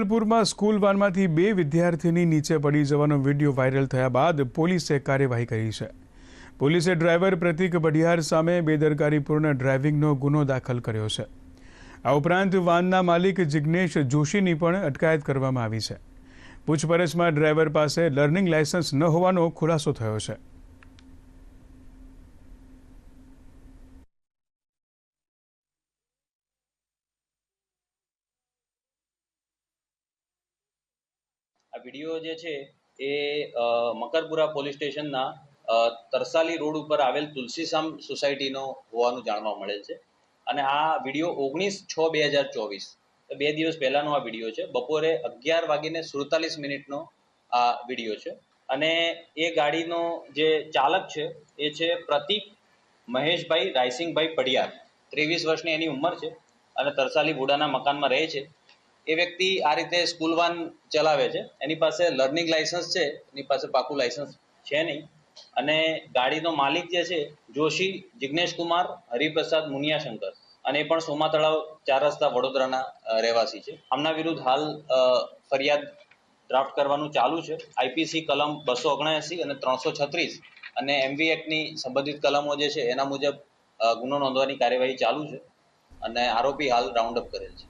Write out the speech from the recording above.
વેજલપુરમાં school વાનમાંથી બે વિદ્યાર્થીની નીચે પડી જવાનો વીડિયો વાયરલ થયા બાદ પોલીસે કાર્યવાહી કરી છે. પોલીસે ડ્રાઈવર પ્રતિક બઢિયાર સામે બેદરકારીપૂર્ણ ડ્રાઇવિંગનો ગુનો દાખલ કર્યો છે. આ ઉપરાંત વાનના માલિક જિજ્ઞેશ જોશીની પણ અટકાયત કરવામાં આવી છે. પૂછપરછમાં ડ્રાઈવર પાસે લર્નિંગ લાયસન્સ ન હોવાનો ખુલાસો થયો છે. આ વીડિયો જે છે એ મકરપુરા પોલીસ સ્ટેશનના તરસાલી રોડ ઉપર આવેલ તુલસીસામ સોસાયટીનો હોવાનું જાણવા મળેલ છે. અને આ વીડિયો ઓગણીસ છ બે હજાર ચોવીસ. બે દિવસ પહેલાનો આ વીડિયો છે. બપોરે અગિયાર વાગીને સુડતાલીસ મિનિટનો આ વીડિયો છે. અને એ ગાડીનો જે ચાલક છે, એ છે પ્રતિક મહેશભાઈ રાયસિંગભાઈ પડિયાર ત્રેવીસ વર્ષની એની ઉંમર છે અને તરસાલી બુડાના મકાનમાં રહે છે. એ વ્યક્તિ આ રીતે સ્કૂલ વાન ચલાવે છે. એની પાસે લર્નિંગ લાયસન્સ છે, એની પાસે પાકું લાયસન્સ છે નહીં. અને ગાડીનો માલિક જે છે, જોશી જિજ્ઞેશ કુમાર, હરિપ્રસાદ મુનિયાશંકર. અને એ પણ સોમા તળાવ ચાર રસ્તા વડોદરાના રહેવાસી છે. આમના વિરુદ્ધ હાલ ફરિયાદ ડ્રાફ્ટ કરવાનું ચાલુ છે. આઈપીસી કલમ બસો ઓગણએંસી અને ત્રણસો છત્રીસ અને એમવી એક્ટની સંબંધિત કલમો જે છે, એના મુજબ ગુનો નોંધવાની કાર્યવાહી ચાલુ છે અને આરોપી હાલ રાઉન્ડ અપ કરેલ છે.